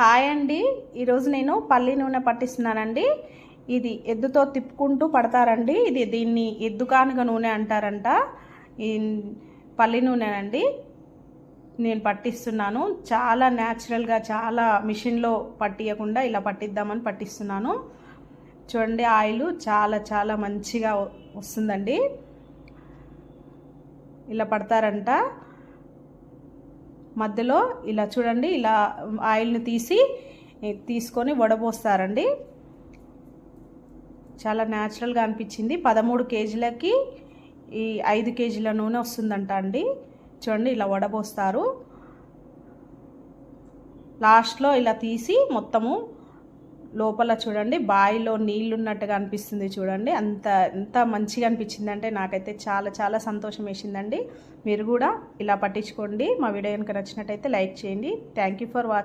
Hi అండి. ఈరోజు నేను పల్లి నూనె పట్టిస్తున్నానండి. ఇది ఎద్దుతో తిప్పుకుంటూ పడతారండి. ఇది దీన్ని ఎద్దుకానుగ నూనె అంటారంట. ఈ పల్లి నూనెనండి. నేను పట్టిస్తున్నాను. చాలా న్యాచురల్గా చాలా మిషన్లో పట్టియకుండా ఇలా పట్టిద్దామని పట్టిస్తున్నాను. చూడండి ఆయిల్ చాలా చాలా మంచిగా వస్తుందండి. ఇలా పడతారంట. మధ్యలో ఇలా చూడండి ఇలా ఆయిల్ని తీసి తీసుకొని వడపోస్తారండి చాలా న్యాచురల్గా అనిపించింది. పదమూడు కేజీలకి ఈ ఐదు కేజీల నూనె వస్తుందంట అండి. చూడండి ఇలా వడపోస్తారు లాస్ట్లో ఇలా తీసి మొత్తము లోపల చూడండి బాయిలో నీళ్ళు ఉన్నట్టుగా అనిపిస్తుంది చూడండి. అంత ఎంత మంచిగా అనిపించింది అంటే నాకైతే చాలా చాలా సంతోషం వేసిందండి. మీరు కూడా ఇలా పట్టించుకోండి. మా వీడియో కనుక నచ్చినట్టయితే లైక్ చేయండి. Thank you for watching